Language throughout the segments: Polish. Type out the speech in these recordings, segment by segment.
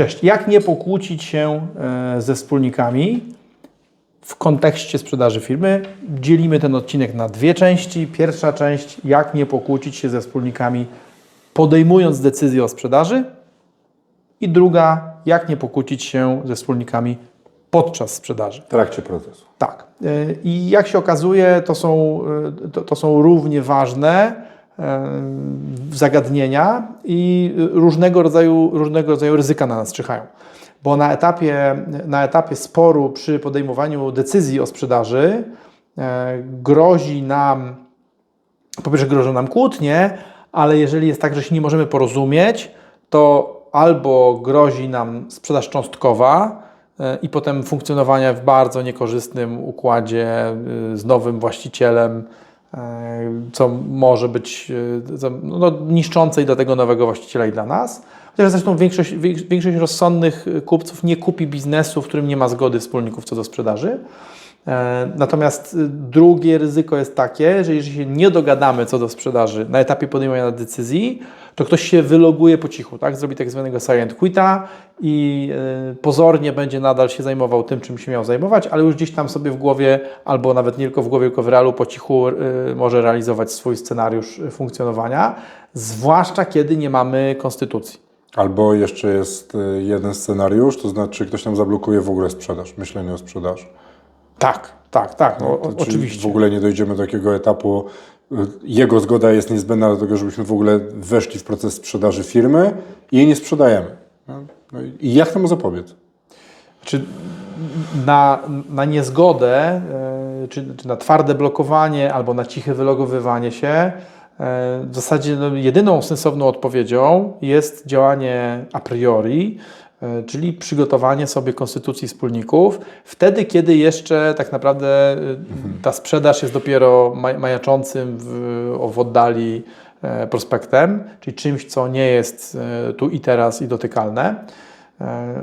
Cześć. Jak nie pokłócić się e, ze wspólnikami w kontekście sprzedaży firmy? Dzielimy ten odcinek na dwie części. Pierwsza część, jak nie pokłócić się ze wspólnikami podejmując decyzję o sprzedaży. I druga, jak nie pokłócić się ze wspólnikami podczas sprzedaży. W trakcie procesu. Tak. Y, I jak się okazuje, to są, y, to, to są równie ważne zagadnienia i różnego rodzaju, różnego rodzaju ryzyka na nas czyhają. Bo na etapie, na etapie sporu przy podejmowaniu decyzji o sprzedaży grozi nam, po pierwsze grożą nam kłótnie, ale jeżeli jest tak, że się nie możemy porozumieć, to albo grozi nam sprzedaż cząstkowa, i potem funkcjonowanie w bardzo niekorzystnym układzie y, z nowym właścicielem, co może być y, no, niszczące i dla tego nowego właściciela i dla nas. Chociaż zresztą większość, większość rozsądnych kupców nie kupi biznesu, w którym nie ma zgody wspólników co do sprzedaży. E, natomiast drugie ryzyko jest takie, że jeżeli się nie dogadamy co do sprzedaży na etapie podejmowania decyzji, to ktoś się wyloguje po cichu, tak? zrobi tak zwanego silent quita i e, pozornie będzie nadal się zajmował tym, czym się miał zajmować, ale już gdzieś tam sobie w głowie, albo nawet nie tylko w głowie, tylko w realu po cichu e, może realizować swój scenariusz funkcjonowania, zwłaszcza kiedy nie mamy konstytucji. Albo jeszcze jest jeden scenariusz, to znaczy ktoś nam zablokuje w ogóle sprzedaż, myślenie o sprzedaży. Tak, tak, tak, no, to, oczywiście. W ogóle nie dojdziemy do takiego etapu. Jego zgoda jest niezbędna do tego, żebyśmy w ogóle weszli w proces sprzedaży firmy i jej nie sprzedajemy. No, no I jak temu zapobiec? Czy na, na niezgodę, e, czy, czy, na twarde blokowanie, albo na ciche wylogowywanie się, e, w zasadzie no, jedyną sensowną odpowiedzią jest działanie a priori, czyli przygotowanie sobie konstytucji wspólników, wtedy, kiedy jeszcze tak naprawdę e, ta sprzedaż jest dopiero majaczącym w, w oddali e, prospektem, czyli czymś, co nie jest tu i teraz i dotykalne.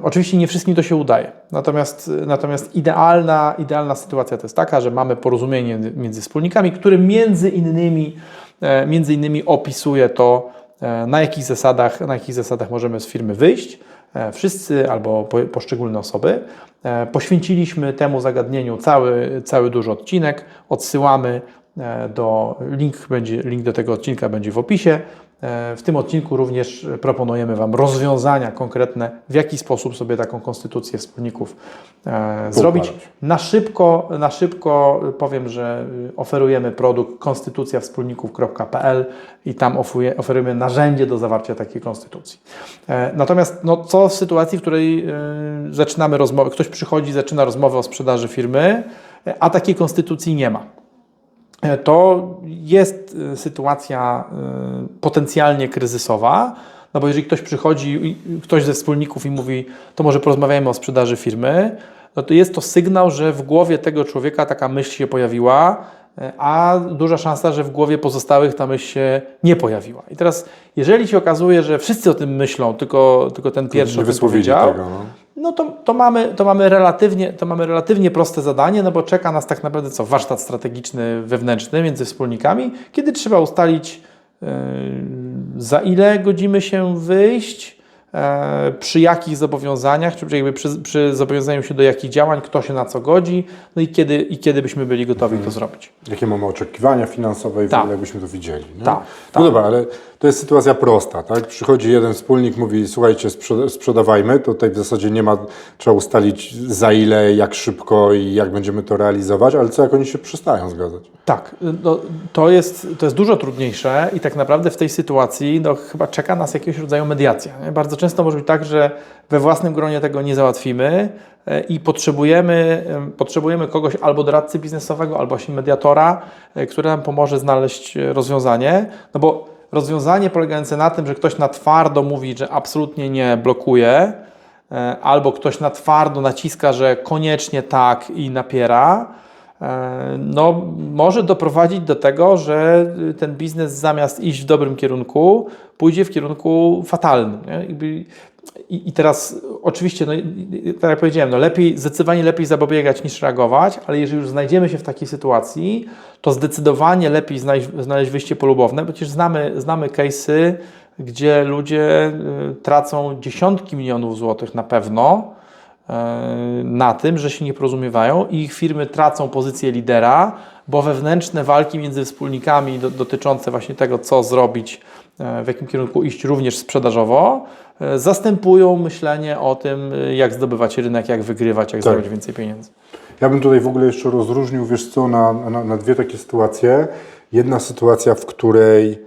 Oczywiście nie wszystkim to się udaje, natomiast, natomiast idealna, idealna sytuacja to jest taka, że mamy porozumienie między wspólnikami, które między innymi, między innymi opisuje to, na jakich zasadach, na jakich zasadach możemy z firmy wyjść, E, wszyscy albo poszczególne osoby. E, poświęciliśmy temu zagadnieniu cały, cały duży odcinek. Odsyłamy e, do link, będzie, link do tego odcinka będzie w opisie. E, w tym odcinku również proponujemy Wam rozwiązania konkretne, w jaki sposób sobie taką konstytucję wspólników e, zrobić. Na szybko, na szybko powiem, że oferujemy produkt konstytucjawspólników.pl i tam oferujemy narzędzie do zawarcia takiej konstytucji. E, natomiast no, co w sytuacji, w której zaczynamy rozmowę, ktoś przychodzi, zaczyna rozmowę o sprzedaży firmy, a takiej konstytucji nie ma. E, to jest e, sytuacja e, potencjalnie kryzysowa, no bo jeżeli ktoś przychodzi, ktoś ze wspólników i mówi, to może porozmawiajmy o sprzedaży firmy, no to jest to sygnał, że w głowie tego człowieka taka myśl się pojawiła, a duża szansa, że w głowie pozostałych ta myśl się nie pojawiła. I teraz, jeżeli się okazuje, że wszyscy o tym myślą, tylko, tylko ten pierwszy nie powiedział, tego, no no to, to, mamy, to, mamy relatywnie, to mamy relatywnie proste zadanie, no bo czeka nas tak naprawdę co? Warsztat strategiczny wewnętrzny między wspólnikami, kiedy trzeba ustalić, yy, za ile godzimy się wyjść, przy jakich zobowiązaniach, czy jakby przy, przy, zobowiązaniu się do jakich działań, kto się na co godzi, no i kiedy, i kiedy byśmy byli gotowi hmm. to zrobić. Jakie mamy oczekiwania finansowe i tak. jakbyśmy to widzieli. Nie? Tak, no tak. dobra, ale to jest sytuacja prosta, tak? Przychodzi jeden wspólnik, mówi, słuchajcie, sprzedawajmy, to tutaj w zasadzie nie ma, trzeba ustalić za ile, jak szybko i jak będziemy to realizować, ale co jak oni się przestają zgadzać? Tak, no, to, jest, to jest dużo trudniejsze i tak naprawdę w tej sytuacji no, chyba czeka nas jakiegoś rodzaju mediacja. Nie? Bardzo często może być tak, że we własnym gronie tego nie załatwimy e, i potrzebujemy, potrzebujemy kogoś albo doradcy biznesowego, albo właśnie mediatora, e, który nam pomoże znaleźć rozwiązanie, no bo rozwiązanie polegające na tym, że ktoś na twardo mówi, że absolutnie nie blokuje, e, albo ktoś na twardo naciska, że koniecznie tak i napiera, e, no, może doprowadzić do tego, że ten biznes zamiast iść w dobrym kierunku, pójdzie w kierunku fatalnym. I, I, teraz oczywiście, no, tak jak powiedziałem, no lepiej, zdecydowanie lepiej zapobiegać niż reagować, ale jeżeli już znajdziemy się w takiej sytuacji, to zdecydowanie lepiej znaleźć, znaleźć wyjście polubowne, bo przecież znamy, znamy case'y, gdzie ludzie y, tracą dziesiątki milionów złotych na pewno na tym, że się nie porozumiewają i ich firmy tracą pozycję lidera, bo wewnętrzne walki między wspólnikami do, dotyczące właśnie tego, co zrobić, y, w jakim kierunku iść również sprzedażowo, y, zastępują myślenie o tym, jak zdobywać rynek, jak wygrywać, jak Tak. zarabiać więcej pieniędzy. Ja bym tutaj w ogóle jeszcze rozróżnił, wiesz co, na, na, na dwie takie sytuacje. Jedna sytuacja, w której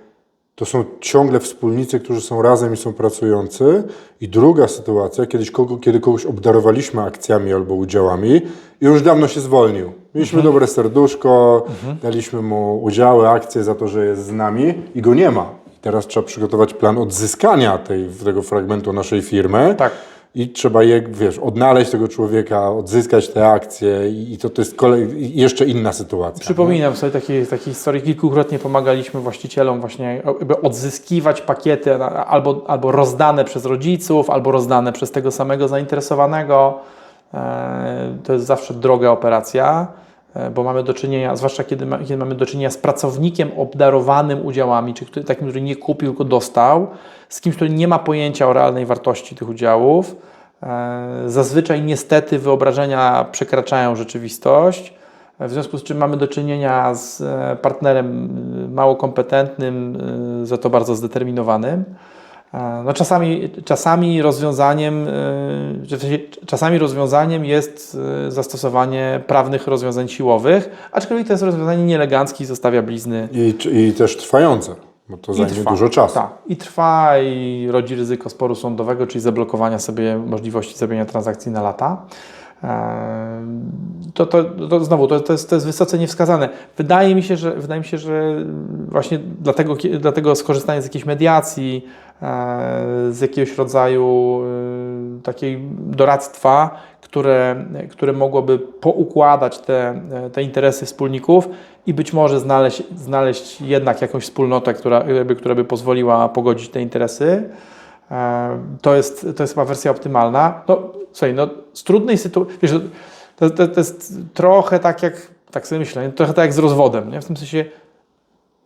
to są ciągle wspólnicy, którzy są razem i są pracujący. I druga sytuacja, kiedyś kogo, kiedy kogoś obdarowaliśmy akcjami albo udziałami i już dawno się zwolnił. Mieliśmy dobre serduszko, daliśmy mu udziały, akcje za to, że jest z nami i go nie ma. Teraz trzeba przygotować plan odzyskania tej, tego fragmentu naszej firmy. Tak. I trzeba je, wiesz, odnaleźć tego człowieka, odzyskać te akcje i to, to jest kolej, jeszcze inna sytuacja. Przypominam sobie takiej, takiej historii. Kilkukrotnie pomagaliśmy właścicielom właśnie odzyskiwać pakiety albo, albo rozdane przez rodziców, albo rozdane przez tego samego zainteresowanego. E, To jest zawsze droga operacja, bo mamy do czynienia, zwłaszcza kiedy, ma, kiedy mamy do czynienia z pracownikiem obdarowanym udziałami, czy który, takim, który nie kupił, tylko dostał, z kimś, który nie ma pojęcia o realnej wartości tych udziałów. E, Zazwyczaj niestety wyobrażenia przekraczają rzeczywistość. W związku z czym mamy do czynienia z e, partnerem mało kompetentnym, za to bardzo zdeterminowanym. E, No czasami, czasami, rozwiązaniem, y, czasami rozwiązaniem jest y, zastosowanie prawnych rozwiązań siłowych, aczkolwiek to jest rozwiązanie nieeleganckie i zostawia blizny. I, I też trwające, bo to zajmie trwa. dużo czasu. Tak, i trwa i rodzi ryzyko sporu sądowego, czyli zablokowania sobie możliwości zrobienia transakcji na lata. Ehm, To, to, to znowu, to, to, jest, to jest wysoce niewskazane. Wydaje mi się, że, wydaje mi się, że właśnie dlatego, dlatego skorzystanie z jakiejś mediacji, e, z jakiegoś rodzaju e, takiej doradztwa, które, które mogłoby poukładać te, te interesy wspólników i być może znaleźć, znaleźć jednak jakąś wspólnotę, która, która by pozwoliła pogodzić te interesy. E, To jest, to jest chyba wersja optymalna. No, słuchaj, no, z trudnej sytuacji, to, to, to jest trochę tak jak, tak sobie myślę, trochę tak jak z rozwodem, nie? w tym sensie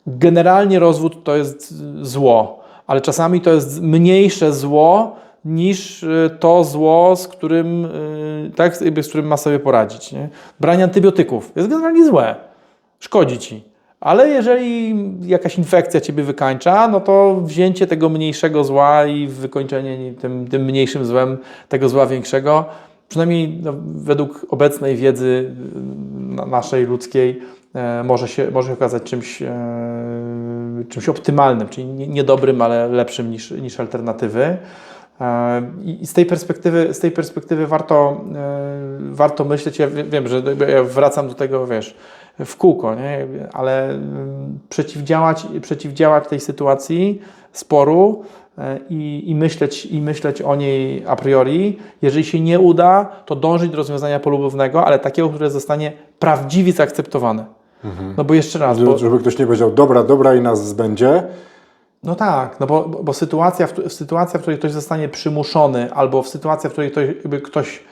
generalnie rozwód to jest zło, ale czasami to jest mniejsze zło niż y, to zło, z którym, y, tak, z którym ma sobie poradzić. Nie? Branie antybiotyków jest generalnie złe, szkodzi ci. Ale jeżeli jakaś infekcja ciebie wykańcza, no to wzięcie tego mniejszego zła i wykończenie tym, tym mniejszym złem tego zła większego, przynajmniej no, według obecnej wiedzy y, na- naszej ludzkiej, e, może się, może okazać czymś, e, czymś optymalnym, czyli nie- niedobrym, ale lepszym niż, niż alternatywy. E, I z tej perspektywy, z tej perspektywy warto, e, warto myśleć, ja wie- wiem, że ja wracam do tego, wiesz, w kółko, nie? ale mm, przeciwdziałać, przeciwdziałać tej sytuacji sporu e, i, i, myśleć, i myśleć o niej a priori. Jeżeli się nie uda, to dążyć do rozwiązania polubownego, ale takiego, które zostanie prawdziwie zaakceptowane. No bo jeszcze raz, bo, Żeby, ktoś nie powiedział, dobra, dobra i nas zbędzie. no tak, no bo, bo sytuacja, w, sytuacja, w której ktoś zostanie przymuszony, albo w sytuacji, w której ktoś, ktoś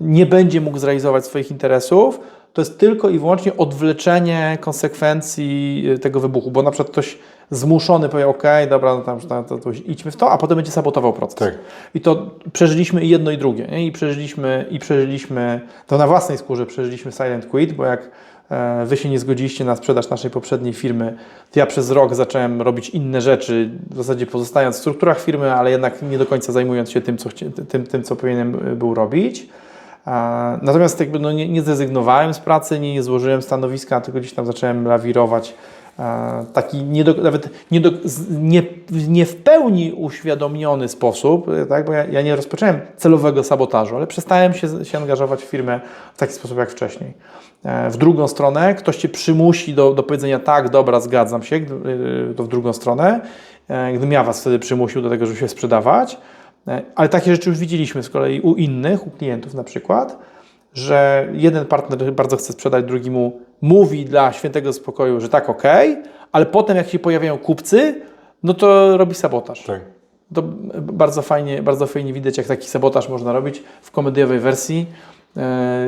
nie będzie mógł zrealizować swoich interesów, to jest tylko i wyłącznie odwleczenie konsekwencji y, tego wybuchu, bo na przykład ktoś zmuszony powie, ok, dobra, no tam, to, to, to idźmy w to, a potem będzie sabotował proces. Tak. I to przeżyliśmy i jedno i drugie. Nie? I przeżyliśmy, i przeżyliśmy, to na własnej skórze przeżyliśmy Silent Quit, bo jak Wy się nie zgodziliście na sprzedaż naszej poprzedniej firmy, ja przez rok zacząłem robić inne rzeczy, w zasadzie pozostając w strukturach firmy, ale jednak nie do końca zajmując się tym, co, tym, tym, co powinienem był robić. E, Natomiast jakby no nie, nie zrezygnowałem z pracy, nie, nie złożyłem stanowiska, tylko gdzieś tam zacząłem lawirować. E, Taki nie do, nawet nie, do, nie, nie w pełni uświadomiony sposób, e, tak? bo ja, ja nie rozpocząłem celowego sabotażu, ale przestałem się, się angażować w firmę w taki sposób jak wcześniej. E, W drugą stronę ktoś cię przymusi do, do powiedzenia tak, dobra, zgadzam się, to w drugą stronę, gdybym ja was wtedy przymusił do tego, żeby się sprzedawać. Ale takie rzeczy już widzieliśmy z kolei u innych, u klientów na przykład, że jeden partner bardzo chce sprzedać, drugi mu mówi dla świętego spokoju, że tak, ok, ale potem jak się pojawiają kupcy, no to robi sabotaż. Tak. To bardzo fajnie, bardzo fajnie widać, jak taki sabotaż można robić w komediowej wersji. E,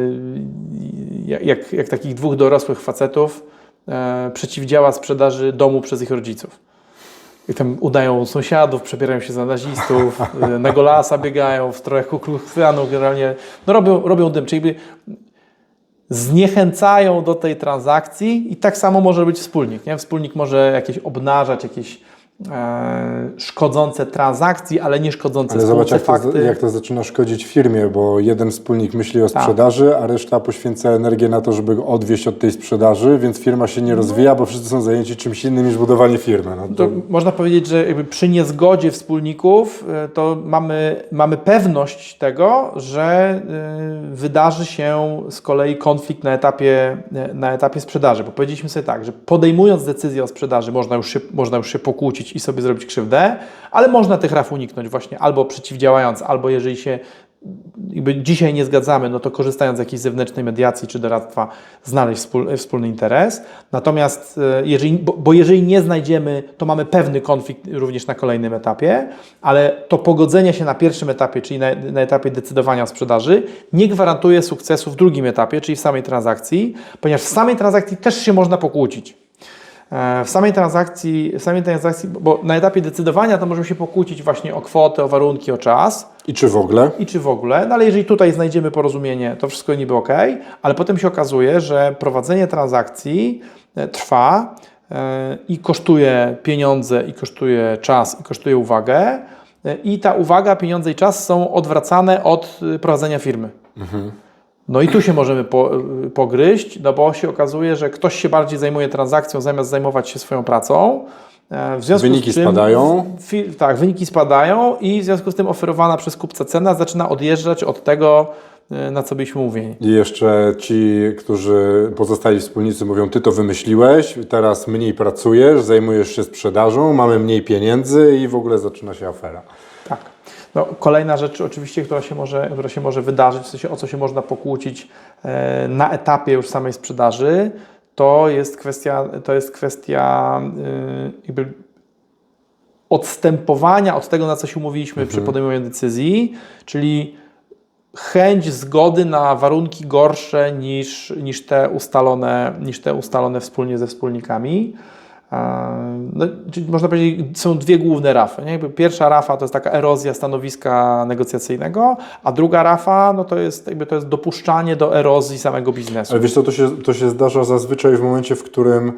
Jak, jak takich dwóch dorosłych facetów e, przeciwdziała sprzedaży domu przez ich rodziców. i tam udają sąsiadów, przebierają się za nazistów, y, na Golasa biegają w strojach Ku Klux Klanu, generalnie no robią, robią dym, czyli zniechęcają do tej transakcji i tak samo może być wspólnik. Nie? Wspólnik może jakieś obnażać jakieś szkodzące transakcji, ale nie szkodzące Ale zobacz, jak to, fakty. jak to zaczyna szkodzić firmie, bo jeden wspólnik myśli o Tak. sprzedaży, a reszta poświęca energię na to, żeby go odwieźć od tej sprzedaży, więc firma się nie rozwija, bo wszyscy są zajęci czymś innym niż budowanie firmy. No To można powiedzieć, że przy niezgodzie wspólników e, to mamy, mamy pewność tego, że e, wydarzy się z kolei konflikt na etapie, e, na etapie sprzedaży. Bo powiedzieliśmy sobie tak, że podejmując decyzję o sprzedaży można już się, można już się pokłócić i sobie zrobić krzywdę, ale można tych raf uniknąć właśnie albo przeciwdziałając, albo jeżeli się jakby dzisiaj nie zgadzamy, no to korzystając z jakiejś zewnętrznej mediacji czy doradztwa, znaleźć wspól, wspólny interes. Natomiast e, jeżeli, bo, bo jeżeli nie znajdziemy, to mamy pewny konflikt również na kolejnym etapie, ale to pogodzenie się na pierwszym etapie, czyli na, na etapie decydowania o sprzedaży, nie gwarantuje sukcesu w drugim etapie, czyli w samej transakcji, ponieważ w samej transakcji też się można pokłócić. E, W samej transakcji, w samej transakcji, bo na etapie decydowania to możemy się pokłócić właśnie o kwotę, o warunki, o czas, I czy w ogóle? i czy w ogóle, no ale jeżeli tutaj znajdziemy porozumienie, to wszystko niby ok, ale potem się okazuje, że prowadzenie transakcji e, trwa e, i kosztuje pieniądze, i kosztuje czas, i kosztuje uwagę, i ta uwaga, pieniądze i czas są odwracane od prowadzenia firmy. No i tu się możemy po, y, pogryźć, no bo się okazuje, że ktoś się bardziej zajmuje transakcją zamiast zajmować się swoją pracą. E, W związku Wyniki z spadają. Fi, tak, wyniki spadają i w związku z tym oferowana przez kupca cena zaczyna odjeżdżać od tego, e, na co byliśmy umówieni. I jeszcze ci, którzy pozostali wspólnicy mówią, ty to wymyśliłeś, teraz mniej pracujesz, zajmujesz się sprzedażą, mamy mniej pieniędzy i w ogóle zaczyna się afera. No, kolejna rzecz oczywiście, która się, może, która się może wydarzyć, w sensie o co się można pokłócić e, na etapie już samej sprzedaży, to jest kwestia, to jest kwestia e, jakby odstępowania od tego, na co się umówiliśmy przy podejmowaniu decyzji, czyli chęć zgody na warunki gorsze niż, niż, te, ustalone, niż te ustalone wspólnie ze wspólnikami. No, można powiedzieć, są dwie główne rafy. Nie? Jakby pierwsza rafa to jest taka erozja stanowiska negocjacyjnego, a druga rafa no to, jest, jakby to jest dopuszczanie do erozji samego biznesu. Ale wiesz co, to się, to się zdarza zazwyczaj w momencie, w którym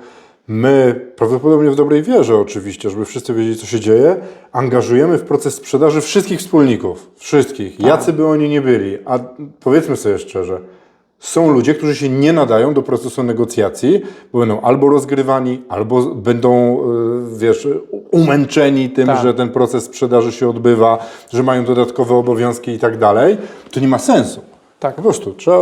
my, prawdopodobnie w dobrej wierze oczywiście, żeby wszyscy wiedzieli, co się dzieje, angażujemy w proces sprzedaży wszystkich wspólników. Wszystkich. Jacy by oni nie byli. A powiedzmy sobie szczerze, są ludzie, którzy się nie nadają do procesu negocjacji, bo będą albo rozgrywani, albo będą, y, wiesz, umęczeni tym, Tak. że ten proces sprzedaży się odbywa, że mają dodatkowe obowiązki i tak dalej. To nie ma sensu. Tak. Po prostu trzeba,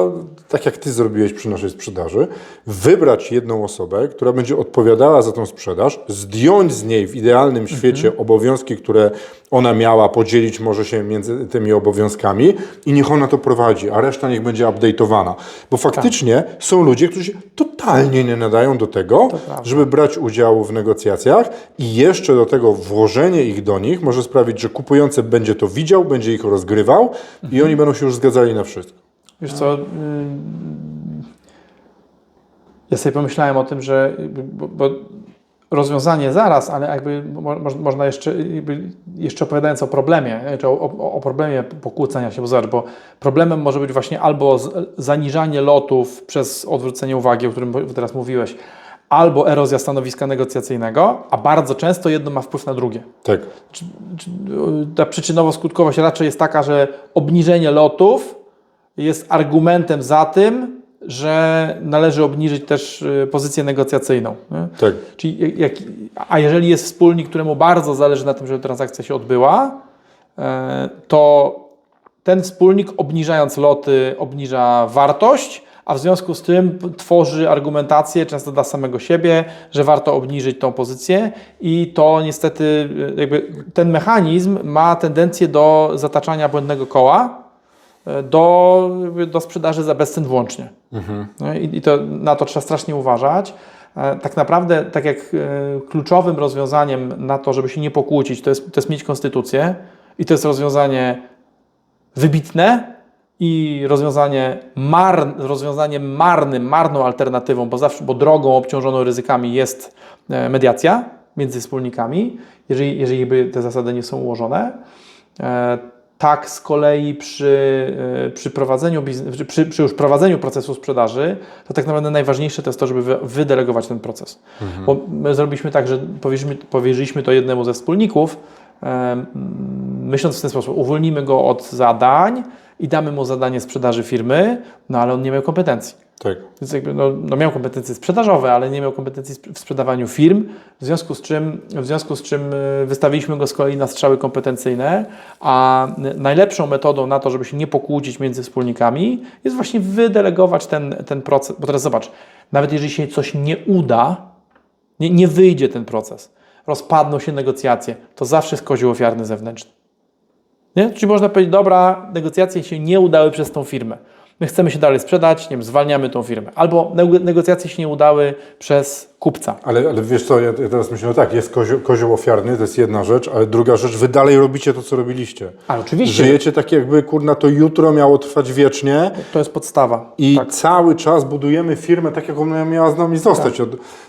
tak jak Ty zrobiłeś przy naszej sprzedaży, wybrać jedną osobę, która będzie odpowiadała za tą sprzedaż, zdjąć z niej w idealnym świecie obowiązki, które ona miała, podzielić może się między tymi obowiązkami i niech ona to prowadzi, a reszta niech będzie update'owana. Bo faktycznie są ludzie, którzy się totalnie nie nadają do tego, żeby brać udział w negocjacjach i jeszcze do tego włożenie ich do nich może sprawić, że kupujący będzie to widział, będzie ich rozgrywał i oni będą się już zgadzali na wszystko. Wiesz co, ym, ja sobie pomyślałem o tym, że bo, bo rozwiązanie zaraz, ale jakby mo, mo- można jeszcze, jeszcze opowiadając o problemie, czy o, o, o problemie pokłócenia się, bo zobacz, bo problemem może być właśnie albo zaniżanie lotów przez odwrócenie uwagi, o którym teraz mówiłeś, albo erozja stanowiska negocjacyjnego, a bardzo często jedno ma wpływ na drugie Tak. czy, ta przyczynowo-skutkowość raczej jest taka, że obniżenie lotów jest argumentem za tym, że należy obniżyć też y, pozycję negocjacyjną. Tak. Czyli jak, a jeżeli jest wspólnik, któremu bardzo zależy na tym, żeby transakcja się odbyła, e, to ten wspólnik obniżając loty obniża wartość, a w związku z tym tworzy argumentację, często dla samego siebie, że warto obniżyć tą pozycję i to niestety e, jakby ten mechanizm ma tendencję do zataczania błędnego koła do, jakby do sprzedaży za bezcen włącznie. No I, I to, na to trzeba strasznie uważać. E, Tak naprawdę, tak jak e, kluczowym rozwiązaniem na to, żeby się nie pokłócić, to jest, to jest mieć konstytucję i to jest rozwiązanie wybitne i rozwiązanie, mar, rozwiązanie marnym, marną alternatywą, bo zawsze, bo drogą obciążoną ryzykami jest e, mediacja. między wspólnikami, jeżeli, jeżeli by te zasady nie są ułożone. E, Tak z kolei przy, e, przy, prowadzeniu biznes, przy- przy, już prowadzeniu procesu sprzedaży, to tak naprawdę najważniejsze to jest to, żeby wy- wydelegować ten proces. Bo my zrobiliśmy tak, że powierzyliśmy, powierzyliśmy to jednemu ze wspólników, em, myśląc w ten sposób, uwolnimy go od zadań i damy mu zadanie sprzedaży firmy, no ale on nie miał kompetencji. Tak. Więc jakby, no, no miał kompetencje sprzedażowe, ale nie miał kompetencji w sprzedawaniu firm, w związku z czym, w związku z czym y, wystawiliśmy go z kolei na strzały kompetencyjne, a najlepszą metodą na to, żeby się nie pokłócić między wspólnikami, jest właśnie wydelegować ten, ten proces. Bo teraz zobacz, nawet jeżeli się coś nie uda, nie, nie wyjdzie ten proces, rozpadną się negocjacje, to zawsze jest kozioł ofiarny zewnętrzny. Nie? Czyli można powiedzieć, dobra, negocjacje się nie udały przez tą firmę. My chcemy się dalej sprzedać, nie wiem, zwalniamy tą firmę. Albo nego- negocjacje się nie udały przez kupca. Ale, ale wiesz co, ja, teraz myślę, no tak, jest kozioł, kozioł ofiarny, to jest jedna rzecz, ale druga rzecz, wy dalej robicie to, co robiliście. Ale oczywiście, Żyjecie tak jakby, kurna, to jutro miało trwać wiecznie to jest podstawa. i tak. cały czas budujemy firmę tak, jak ona miała z nami zostać. Tak.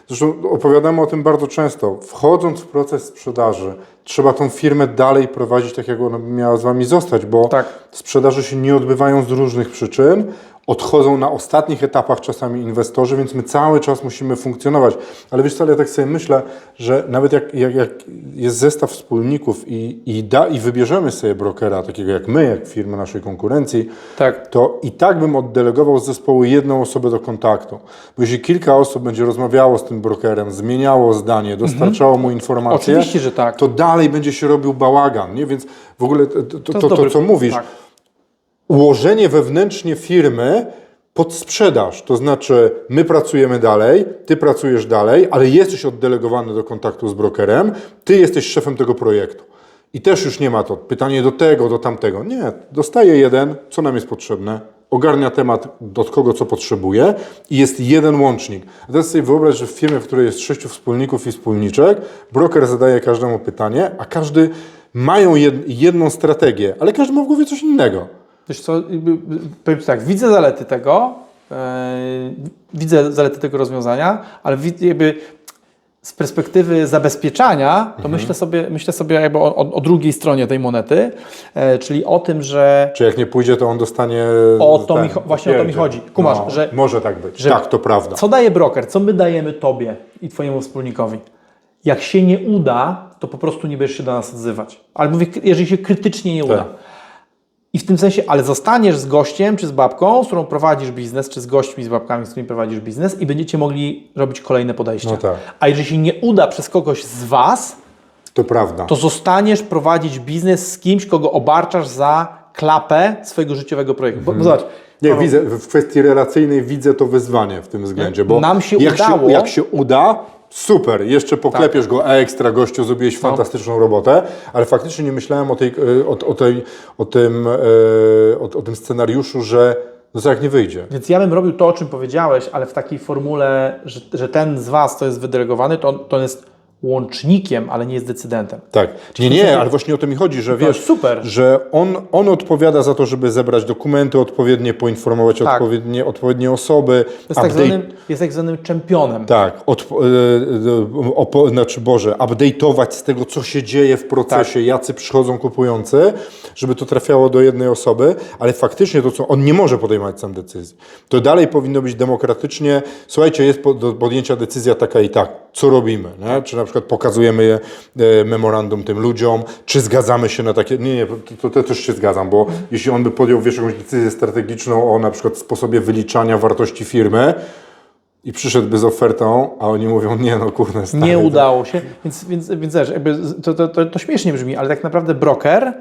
Zresztą opowiadamy o tym bardzo często. Wchodząc w proces sprzedaży, trzeba tą firmę dalej prowadzić tak, jak ona miała z wami zostać, bo Tak. sprzedaże się nie odbywają z różnych przyczyn. Odchodzą na ostatnich etapach czasami inwestorzy, więc my cały czas musimy funkcjonować. Ale wiesz co, ja tak sobie myślę, że nawet jak, jak, jak jest zestaw wspólników i, i, da, i wybierzemy sobie brokera, takiego jak my, jak firmy naszej konkurencji, Tak. to i tak bym oddelegował z zespołu jedną osobę do kontaktu. Bo jeśli kilka osób będzie rozmawiało z tym brokerem, zmieniało zdanie, dostarczało mu informacje, Oczywiście, że tak. to dalej będzie się robił bałagan. Nie? Więc w ogóle to, to, to, to, dobry co mówisz, tak. Ułożenie wewnętrznie firmy pod sprzedaż. To znaczy, my pracujemy dalej, ty pracujesz dalej, ale jesteś oddelegowany do kontaktu z brokerem, ty jesteś szefem tego projektu. I też już nie ma to pytanie do tego, do tamtego. Nie, dostaje jeden, co nam jest potrzebne, ogarnia temat, od kogo co potrzebuje i jest jeden łącznik. A teraz sobie wyobraź, że w firmie, w której jest sześciu wspólników i wspólniczek, broker zadaje każdemu pytanie, a każdy mają jed, jedną strategię, ale każdy ma w głowie coś innego. Wiesz co, powiem tak, widzę zalety tego, e, widzę zalety tego rozwiązania, ale jakby z perspektywy zabezpieczania, to myślę sobie, myślę sobie jakby o, o, drugiej stronie tej monety, e, czyli o tym, że Czy jak nie pójdzie, to on dostanie. O to ten, mi właśnie o to mi chodzi. Kumasz, że- Może tak być. że- tak, to prawda. co daje broker, co my dajemy tobie i twojemu wspólnikowi. Jak się nie uda, to po prostu nie będziesz się do nas odzywać. Ale mówię, jeżeli się krytycznie nie uda. Tak. I w tym sensie, ale zostaniesz z gościem czy z babką, z którą prowadzisz biznes, czy z gośćmi, z babkami, z którymi prowadzisz biznes i będziecie mogli robić kolejne podejścia. No tak. A jeżeli się nie uda przez kogoś z Was, To prawda. to zostaniesz prowadzić biznes z kimś, kogo obarczasz za klapę swojego życiowego projektu. Bo, bo zobacz. Nie, Paweł, widzę, w kwestii relacyjnej widzę to wyzwanie w tym względzie, bo Nam się jak, udało- się, jak się uda, super, jeszcze poklepiesz go ekstra, gościu, zrobiłeś No. fantastyczną robotę, ale faktycznie nie myślałem o, tej, e, o, o, tej, o, tym, e, o, o tym scenariuszu, że no co jak nie wyjdzie. Więc ja bym robił to, o czym powiedziałeś, ale w takiej formule, że, że ten z Was, to jest wydelegowany, to, to jest łącznikiem, ale nie jest decydentem. Tak. Nie, nie, ale właśnie o to mi chodzi, że wiesz, super. że on, on odpowiada za to, żeby zebrać dokumenty odpowiednie, poinformować Tak. odpowiednie, odpowiednie osoby. Jest tak, update- zwanym, jest tak zwanym czempionem. Tak, od, e, e, opo, znaczy Boże, update'ować z tego, co się dzieje w procesie, Tak. jacy przychodzą kupujący, żeby to trafiało do jednej osoby, ale faktycznie to, co on nie może podejmować sam decyzji. To dalej powinno być demokratycznie, słuchajcie, jest do podjęcia decyzja taka i tak, co robimy, nie? czy na przykład pokazujemy e, memorandum tym ludziom, czy zgadzamy się na takie, nie, nie, to, to, też się zgadzam, bo jeśli on by podjął, wiesz, jakąś decyzję strategiczną o na przykład sposobie wyliczania wartości firmy, i przyszedłby z ofertą, a oni mówią, nie no kurde, stary, Nie udało się, więc, więc, więc wiesz, jakby to, to, to, to śmiesznie brzmi, ale tak naprawdę broker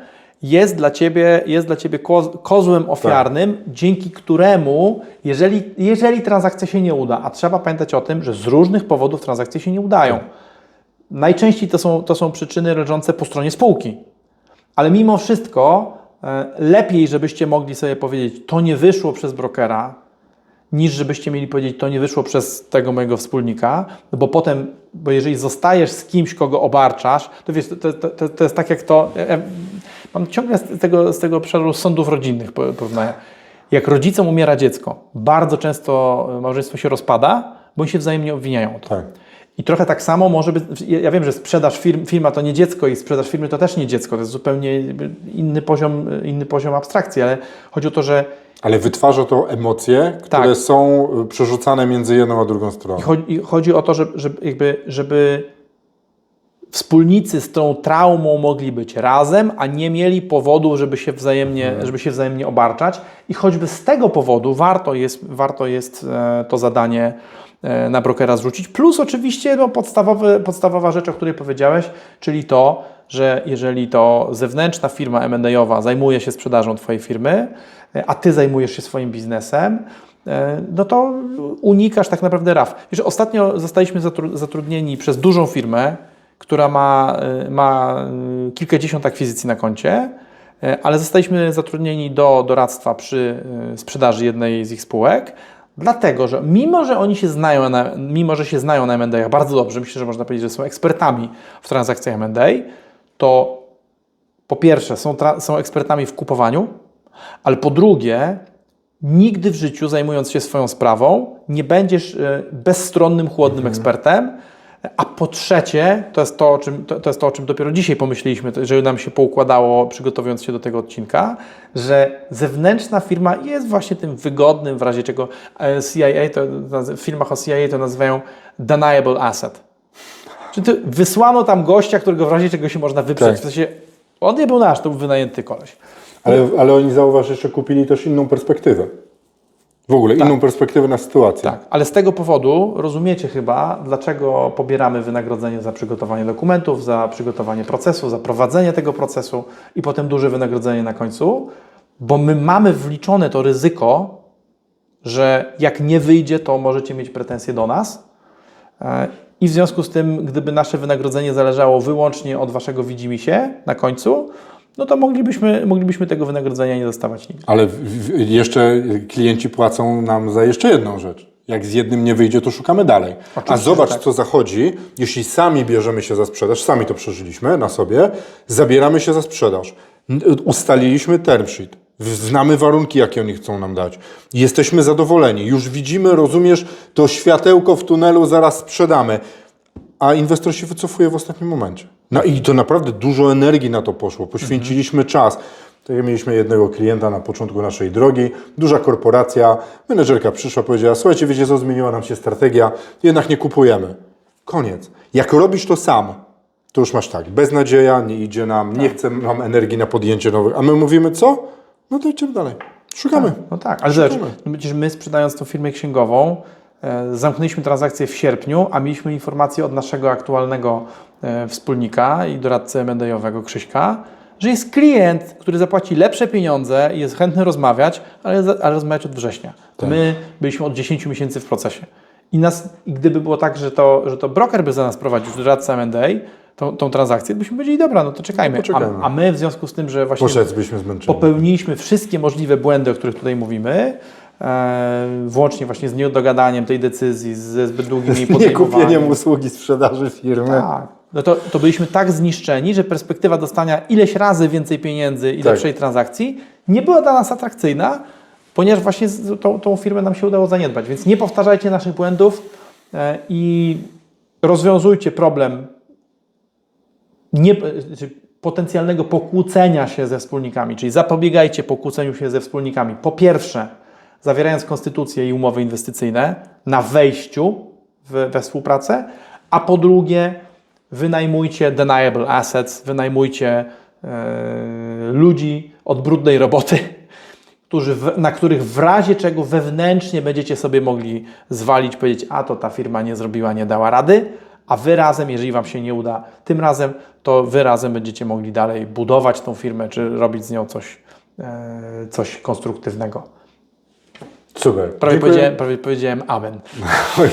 jest dla Ciebie, jest dla ciebie koz, kozłem ofiarnym, Tak. dzięki któremu, jeżeli, jeżeli transakcja się nie uda, a trzeba pamiętać o tym, że z różnych powodów transakcje się nie udają. Tak. Najczęściej to są, to są przyczyny leżące po stronie spółki. Ale mimo wszystko e, lepiej, żebyście mogli sobie powiedzieć, to nie wyszło przez brokera, niż żebyście mieli powiedzieć, to nie wyszło przez tego mojego wspólnika, no bo potem, bo jeżeli zostajesz z kimś, kogo obarczasz, to wiesz, to, to, to, to jest tak jak to, ja, mam ciągle z tego, z tego obszaru sądów rodzinnych po- porównania. Jak rodzicom umiera dziecko, bardzo często małżeństwo się rozpada, bo oni się wzajemnie obwiniają. Tak. I trochę tak samo może być, ja wiem, że sprzedaż firm, firma to nie dziecko i sprzedaż firmy to też nie dziecko, to jest zupełnie inny poziom, inny poziom abstrakcji, ale chodzi o to, że Ale wytwarza to emocje, które Tak. są y, przerzucane między jedną a drugą stroną. I chodzi, i chodzi o to, żeby, żeby, jakby, żeby wspólnicy z tą traumą mogli być razem, a nie mieli powodu, żeby się wzajemnie, żeby się wzajemnie obarczać. I choćby z tego powodu warto jest, warto jest e, to zadanie na brokera zrzucić. Plus oczywiście no, podstawowy, podstawowa rzecz, o której powiedziałeś, czyli to, że jeżeli to zewnętrzna firma M&A-owa zajmuje się sprzedażą Twojej firmy, e, a Ty zajmujesz się swoim biznesem, e, no to unikasz tak naprawdę RAF. Wiesz, ostatnio zostaliśmy zatru- zatrudnieni przez dużą firmę, która ma, e, ma e, kilkadziesiąt akwizycji na koncie, e, ale zostaliśmy zatrudnieni do doradztwa przy e, sprzedaży jednej z ich spółek, dlatego że mimo, że oni się znają na, mimo, że się znają na M&A bardzo dobrze, myślę, że można powiedzieć, że są ekspertami w transakcjach M&A, to po pierwsze są, są ekspertami w kupowaniu, ale po drugie, nigdy w życiu zajmując się swoją sprawą, nie będziesz e, bezstronnym, chłodnym ekspertem. A po trzecie, to jest to, o czym, to, to jest to, o czym dopiero dzisiaj pomyśleliśmy, że nam się poukładało, przygotowując się do tego odcinka, że zewnętrzna firma jest właśnie tym wygodnym, w razie czego e, CIA, to, w filmach o CIA to nazywają deniable asset. Czyli wysłano tam gościa, którego w razie czego się można wyprzeć. Tak. W sensie, on nie był nasz, to był wynajęty koleś. Ale, ale oni zauważ, jeszcze kupili też inną perspektywę. W ogóle inną perspektywę na sytuację. Tak, ale z tego powodu rozumiecie chyba, dlaczego pobieramy wynagrodzenie za przygotowanie dokumentów, za przygotowanie procesu, za prowadzenie tego procesu i potem duże wynagrodzenie na końcu, bo my mamy wliczone to ryzyko, że jak nie wyjdzie, to możecie mieć pretensje do nas. E, I w związku z tym, gdyby nasze wynagrodzenie zależało wyłącznie od waszego widzimisię na końcu, no to moglibyśmy, moglibyśmy tego wynagrodzenia nie dostawać nigdy. Ale w, w, jeszcze klienci płacą nam za jeszcze jedną rzecz. Jak z jednym nie wyjdzie, to szukamy dalej. A Oczywiście, zobacz, że tak. co zachodzi, jeśli sami bierzemy się za sprzedaż, sami to przeżyliśmy na sobie, zabieramy się za sprzedaż. Ustaliliśmy term sheet. Znamy warunki, jakie oni chcą nam dać. Jesteśmy zadowoleni. Już widzimy, rozumiesz, to światełko w tunelu, zaraz sprzedamy. A inwestor się wycofuje w ostatnim momencie. No i to naprawdę dużo energii na to poszło. Poświęciliśmy czas. Tak mieliśmy jednego klienta na początku naszej drogi, duża korporacja, menedżerka przyszła, powiedziała, słuchajcie, wiecie co, zmieniła nam się strategia, jednak nie kupujemy. Koniec. Jak robisz to sam, to już masz tak, beznadzieja, nie idzie nam, nie chce nam energii na podjęcie nowych, a my mówimy co? No to idziemy dalej. Szukamy. No tak, ale zobacz, no przecież my sprzedając tą firmę księgową, zamknęliśmy transakcję w sierpniu, a mieliśmy informację od naszego aktualnego e, wspólnika i doradcy M&A-owego Krzyśka, że jest klient, który zapłaci lepsze pieniądze i jest chętny rozmawiać, ale, ale rozmawiać od września. My byliśmy od 10 miesięcy w procesie. I, nas, gdyby było tak, że to, że to broker by za nas prowadził, doradca M&A, tą, tą transakcję, byśmy powiedzieli, dobra, no to czekajmy. No. A, a my w związku z tym, że właśnie zmęczeni. popełniliśmy wszystkie możliwe błędy, o których tutaj mówimy, e, włącznie właśnie z niedogadaniem tej decyzji, ze zbyt długimi Nie podejmowaniem. kupieniem usługi sprzedaży firmy. Tak. No to, to byliśmy tak zniszczeni, że perspektywa dostania ileś razy więcej pieniędzy i Tak. lepszej transakcji nie była dla nas atrakcyjna, ponieważ właśnie z- tą, tą firmę nam się udało zaniedbać. Więc nie powtarzajcie naszych błędów e, i rozwiązujcie problem nie, czy potencjalnego pokłócenia się ze wspólnikami, czyli zapobiegajcie pokłóceniu się ze wspólnikami. Po pierwsze, zawierając konstytucje i umowy inwestycyjne na wejściu w, we współpracę, a po drugie, wynajmujcie deniable assets, wynajmujcie e, ludzi od brudnej roboty, którzy na których w razie czego wewnętrznie będziecie sobie mogli zwalić, powiedzieć, a to ta firma nie zrobiła, nie dała rady, a wy razem, jeżeli wam się nie uda tym razem, to wy razem będziecie mogli dalej budować tą firmę, czy robić z nią coś, e, coś konstruktywnego. Super. Prawie powiedziałem, prawie powiedziałem amen.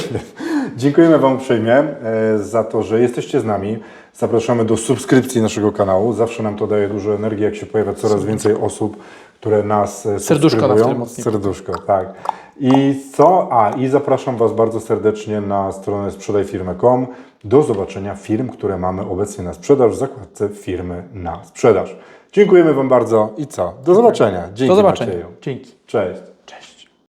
Dziękujemy Wam uprzejmie e, za to, że jesteście z nami. Zapraszamy do subskrypcji naszego kanału. Zawsze nam to daje dużo energii, jak się pojawia coraz więcej osób, które nas e, Serduszko na wtedy Serduszko, tak. I co? A, i zapraszam Was bardzo serdecznie na stronę sprzedajfirmę.com. Do zobaczenia firm, które mamy obecnie na sprzedaż w zakładce firmy na sprzedaż. Dziękujemy Wam bardzo i co? Do zobaczenia. Dzięki Do zobaczenia. Macieju. Dzięki. Cześć.